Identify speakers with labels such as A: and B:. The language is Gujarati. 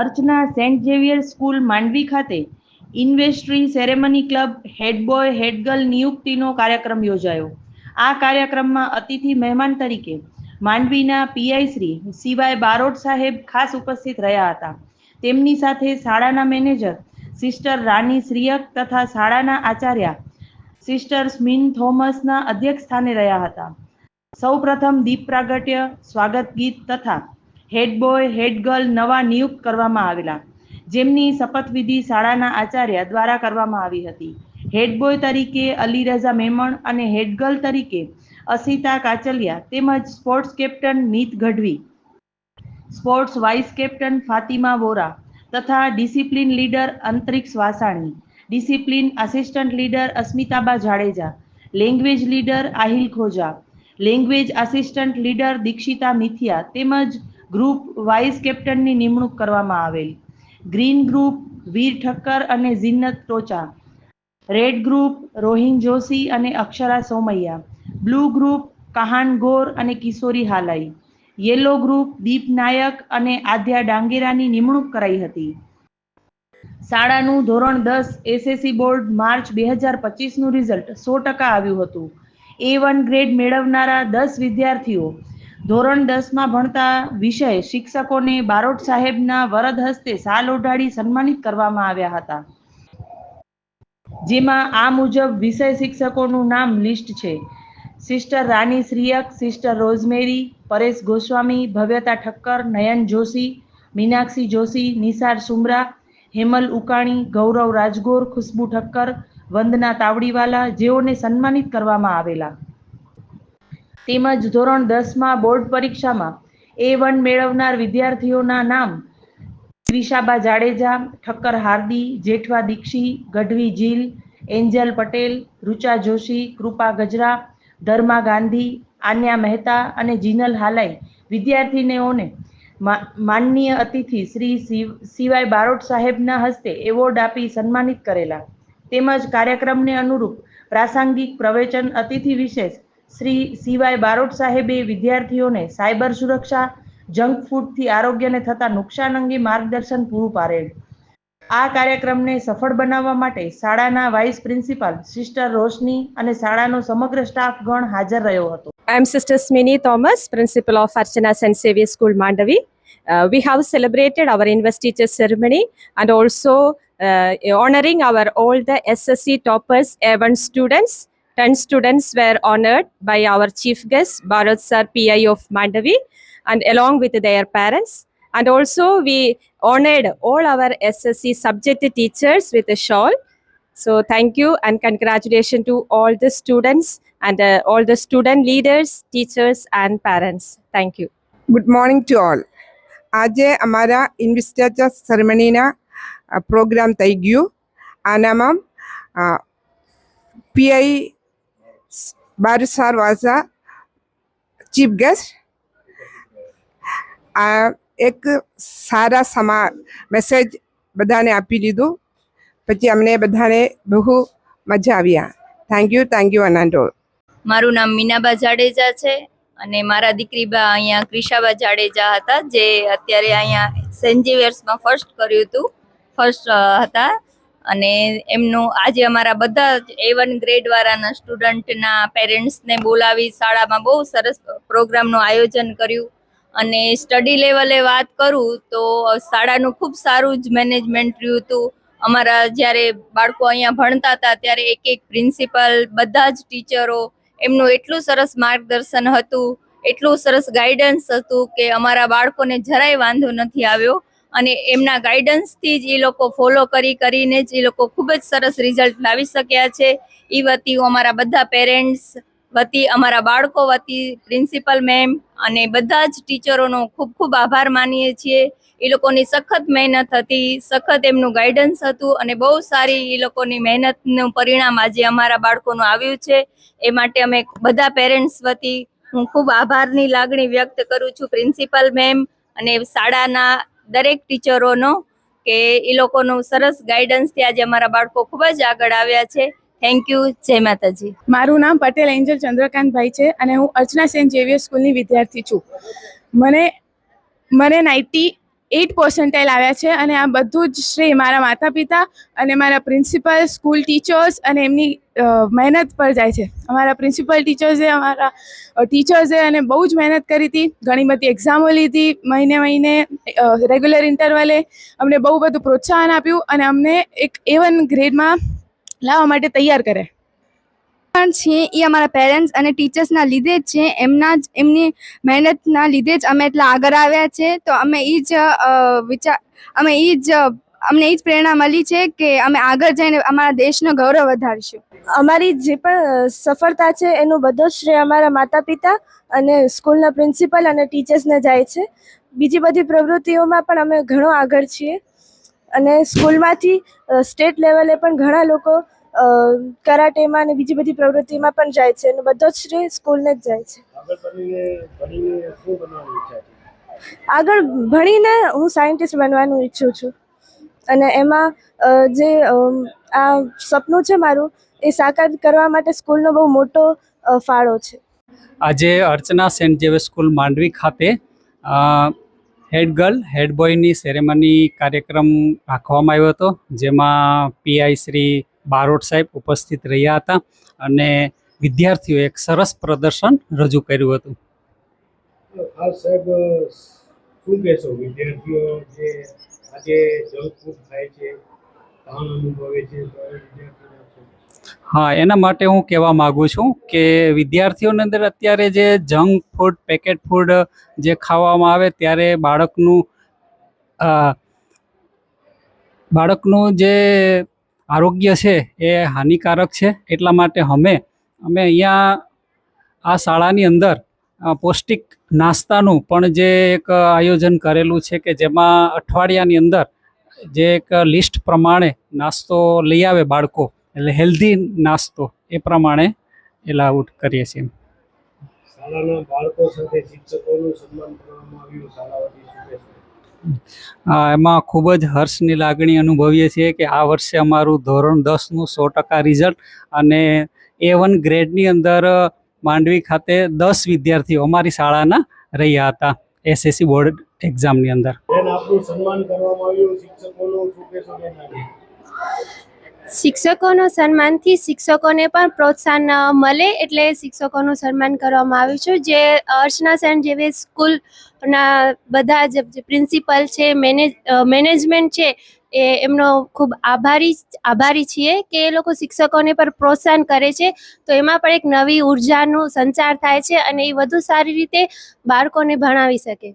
A: Archana saint Xavier school Mandvi ખાતે investiture ceremony club head boy નિયુક્તિનો કાર્યક્રમ યોજાયો. આ કાર્યક્રમમાં અતિથિ મહેમાન તરીકે માંડવીના પીઆઈ શ્રી સિવાય બારોટ સાહેબ ખાસ ઉપસ્થિત રહ્યા હતા. તેમની સાથે શાળાના મેનેજર સિસ્ટર રાની શ્રીયક તથા શાળાના આચાર્ય સિસ્ટર સ્મિન થોમસના અધ્યક્ષ સ્થાને રહ્યા હતા. સૌપ્રથમ દીપ પ્રાગટ્ય, સ્વાગત ગીત તથા હેડ બોય, હેડ ગર્લ નવા નિયુક્ત કરવામાં આવેલા. જેમની શપથવિધિ શાળાના આચાર્ય દ્વારા કરવામાં આવી હતી. હેડ બોય તરીકે અલી રઝા મેમણ અને હેડ ગર્લ તરીકે અસિતા કાચલિયા તેમજ sports captain Meet Gadhvi. Sports vice captain Fatima Vora તથા discipline leader Antariksh Vasani. Discipline assistant leader Asmitaba Jadeja. Language leader Aahil Khoja. Language assistant leader Dikshita Mithiya તેમજ ગ્રુપ વાઇસ કેપ્ટનની નિમણૂક કરવામાં આવેલ. ગ્રીન ગ્રુપ, વીર ઠક્કર અને ઝિન્નત ટોચા. રેડ ગ્રુપ રોહિન જોશી અને અક્ષરા સોમૈયા. બ્લુ ગ્રુપ, કહાન ગોર અને કિશોરી હાલાઈ. યેલો ગ્રુપ, દીપ નાયક અને આદ્યા ડાંગેરાની નિમણૂક કરાઈ હતી. શાળાનું ધોરણ દસ એસએસસી બોર્ડ માર્ચ બે હજાર પચીસનું રિઝલ્ટ સો ટકા આવ્યું હતું. એ વન ગ્રેડ મેળવનારા દસ વિદ્યાર્થીઓ ધોરણ દસમાં ભણતા વિષય શિક્ષકોને બારોટ સાહેબના વરદ હસ્તે સાલ ઓઢાડી સન્માનિત કરવામાં આવ્યા હતા. જેમાં આ મુજબ વિષય શિક્ષકોનું નામ લિસ્ટ છે. Sister Rani Shriyak, sister Rosemary, Paresh Goswami, Bhavyata Thakkar, Nayan Joshi, Meenakshi Joshi, Nisar Sumra, Hemal Ukani, ગૌરવ રાજગોર, ખુશ્બુ ઠક્કર, વંદના તાવડીવાલા જેઓને સન્માનિત કરવામાં આવેલા. તેમજ ધોરણ દસમાં બોર્ડ પરીક્ષામાં એ વન મેળવનાર વિદ્યાર્થીઓના નામ ત્રિષાબા જાડેજા, ઠક્કર હાર્દી, જેઠવા દીક્ષી, ગઢવી જીલ, એન્જલ પટેલ રૂચા જોશી, કૃપા ગજરા, ધર્મા ગાંધી, આન્યા મહેતા અને જીનલ હાલાઈ વિદ્યાર્થીનીઓને માનનીય અતિથિ શ્રી સિવાય બારોટ સાહેબના હસ્તે એવોર્ડ આપી સન્માનિત કરેલા. તેમજ કાર્યક્રમને અનુરૂપ પ્રાસંગિક પ્રવચન અતિથિ વિશેષ શ્રી સિવાય બારોટ સાહેબે વિદ્યાર્થીઓને સાયબર સુરક્ષા જંક ફૂડથી આરોગ્યને થતા નુકસાન અંગે માર્ગદર્શન પૂરું પાડેલ આ કાર્યક્રમને સફળ બનાવવા માટે શાળાના વાઇસ પ્રિન્સિપાલ સિસ્ટર રોશની અને શાળાનો સમગ્ર સ્ટાફ ગણ હાજર રહ્યો હતો
B: am Sister Smini Thomas, principal of Archana St. Xavier School, Mandavi. Uh, we have celebrated our investiture ceremony and also uh, honoring our all the SSC toppers, A1 students. 10 students were honored by our chief guest, Bharat Sir, PI of Mandavi, and along with their parents. And also we honored all our SSC subject teachers with a shawl. So thank you and congratulations to all the students and uh, all the student leaders, teachers and parents. Thank you.
C: Good morning to all આજે અમારા ઇન્વિસ્ટેચર સેરેમનીના પ્રોગ્રામ થઈ ગયું આનામાં પીઆઈ બારસાર વાઝા chief ગેસ્ટ. આ એક સારા સમા મેસેજ બધાને આપી દીધું. પછી અમને બધાને બહુ મજા આવ્યા થેન્ક યુ થેન્ક યુ અનાન્ડો.
D: મારું નામ મીનાબા જાડેજા છે અને મારા દીકરી બા અહીંયા ક્રિશાબા જાડેજા હતા, જે અત્યારે અહીંયા સેન્જીવિયર્સમાં ફર્સ્ટ કર્યું હતું. ફર્સ્ટ હતા. અને એમનું આજે અમારા બધા એ વન ગ્રેડવાળાના સ્ટુડન્ટના પેરેન્ટ્સને બોલાવી શાળામાં બહુ સરસ પ્રોગ્રામનું આયોજન કર્યું. અને સ્ટડી લેવલે વાત કરું તો શાળાનું ખૂબ સારું જ મેનેજમેન્ટ રહ્યું હતું. અમારા જ્યારે બાળકો અહીંયા ભણતા હતા ત્યારે એક એક પ્રિન્સિપલ, બધા જ ટીચરો એમનું એટલું સરસ માર્ગદર્શન હતું, એટલું સરસ ગાઈડન્સ હતું કે અમારા બાળકોને જરાય વાંધો નથી આવ્યો. અને એમના ગાઈડન્સથી જ એ લોકો ફોલો કરી કરીને જ એ લોકો ખૂબ જ સરસ રિઝલ્ટ લાવી શક્યા છે. એ વતી અમારા બધા પેરેન્ટ્સ વતી અમારા બાળકો, વતી પ્રિન્સિપલ મેમ અને બધા જ ટીચરોનો ખૂબ ખૂબ આભાર માનીએ છીએ. એ લોકોની સખત મહેનત હતી, સખત એમનું ગાઈડન્સ હતું અને બહુ સારી એ લોકોની મહેનતનું પરિણામ આજે અમારા બાળકોનું આવ્યું છે. એ માટે અમે બધા પેરેન્ટ્સ વતી હું ખૂબ આભારની લાગણી વ્યક્ત કરું છું. પ્રિન્સિપલ મેમ અને શાળાના દરેક ટીચરોનો કે એ લોકોનું સરસ ગાઈડન્સથી આજે અમારા બાળકો ખૂબ જ આગળ આવ્યા છે. થેન્ક યુ જય માતાજી.
E: મારું નામ પટેલ એન્જલ ચંદ્રકાંતભાઈ છે અને હું અર્ચના સેન્ટ ઝેવિયર સ્કૂલની વિદ્યાર્થી છું. મને મને નાઇન્ટી એઇટ પર્સન્ટાઇલ આવ્યા છે અને આ બધું જ શ્રેય મારા માતા પિતા અને મારા પ્રિન્સિપલ સ્કૂલ ટીચર્સ અને એમની મહેનત પર જાય છે. અમારા પ્રિન્સિપલ ટીચર્સે અમારા ટીચર્સે અને બહુ જ મહેનત કરી હતી. ઘણી બધી એક્ઝામો લીધી મહિને મહિને રેગ્યુલર ઇન્ટરવલે અમને બહુ બધું પ્રોત્સાહન આપ્યું અને અમને એક એવન ગ્રેડમાં લાવવા માટે તૈયાર કરે.
F: પણ છે એ અમારા પેરેન્ટ્સ અને ટીચર્સના લીધે જ છે. એમના જ, એમની મહેનતના લીધે જ અમે એટલા આગળ આવ્યા છે. તો અમે એ જ વિચાર, અમે એ જ, અમને એ જ પ્રેરણા મળી છે કે અમે આગળ જઈને અમારા દેશનો ગૌરવ વધારીશું.
G: અમારી જે પણ સફળતા છે એનું બધો શ્રેય અમારા માતા પિતા અને સ્કૂલના પ્રિન્સિપલ અને ટીચર્સને જાય છે. બીજી બધી પ્રવૃત્તિઓમાં પણ અમે ઘણો આગળ છીએ. અને સ્કૂલમાંથી સ્ટેટ લેવલે પણ ઘણા લોકો કરાટેમાં અને બીજી બધી પ્રવૃત્તિમાં પણ જાય છે અને બધો જ શ્રેય સ્કૂલને જ જાય છે.
H: આગળ ભણીને શું બનવાની ઈચ્છા છે?
G: આગળ ભણીને હું સાયન્ટિસ્ટ બનવાનું ઈચ્છું છું. અને એમાં જે આ સપનું છે મારું એ સાકાર કરવા માટે સ્કૂલનો બહુ મોટો ફાળો છે.
I: આજે અર્ચના સેન્ટ જેવે સ્કૂલ માંડવી ખાતે હેડ ગર્લ હેડ બોયની સેરેમની કાર્યક્રમ રાખવામાં આવ્યો હતો જેમાં પીઆઈ શ્રી બારોટ સાહેબ ઉપસ્થિત રહ્યા હતા અને વિદ્યાર્થીઓએ એક સરસ પ્રદર્શન રજૂ કર્યું હતું
H: ખાસ સાહેબ શું કહેશો વિદ્યાર્થીઓ જે આજે જંક ફૂડ છે તાણ અનુભવે છે તો એ વિદ્યાર્થીઓને આપ શું કહેશો?
I: હા એના માટે હું કહેવા માગું છું કે વિદ્યાર્થીઓની અંદર અત્યારે જે જંક ફૂડ પેકેટ ફૂડ જે ખાવામાં આવે ત્યારે બાળકનું બાળકનું જે આરોગ્ય છે એ હાનિકારક છે એટલા માટે અમે અમે અહીંયા આ શાળાની અંદર પૌષ્ટિક નાસ્તાનું પણ જે એક આયોજન કરેલું છે કે જેમાં અઠવાડિયાની અંદર જે એક લિસ્ટ પ્રમાણે નાસ્તો લઈ આવે બાળકો, એટલે હેલ્ધી નાસ્તો એ પ્રમાણે એલાઉટ કરીએ છીએ
H: શાળાના બાળકો સાથે શિક્ષકોનું સન્માન કરવામાં આવ્યું શાળા
I: એમાં ખૂબ જ હર્ષની લાગણી અનુભવીએ છીએ કે આ વર્ષે અમારું ધોરણ દસનું સો ટકા રિઝલ્ટ અને એ વન ગ્રેડની અંદર માંડવી ખાતે દસ વિદ્યાર્થીઓ અમારી શાળાના રહ્યા હતા એસએસસી બોર્ડ એક્ઝામની અંદર.
H: શિક્ષકોનો
J: સન્માનથી શિક્ષકોને પણ પ્રોત્સાહન મળે એટલે શિક્ષકોનું સન્માન કરવામાં આવ્યું છે. જે અર્ચના સેન જેવી સ્કૂલના બધા જ પ્રિન્સિપલ છે, મેનેજ મેનેજમેન્ટ છે, એ એમનો ખૂબ આભારી આભારી છીએ કે એ લોકો શિક્ષકોને પણ પ્રોત્સાહન કરે છે. તો એમાં પણ એક નવી ઉર્જાનું સંચાર થાય છે અને એ વધુ સારી રીતે બાળકોને ભણાવી શકે.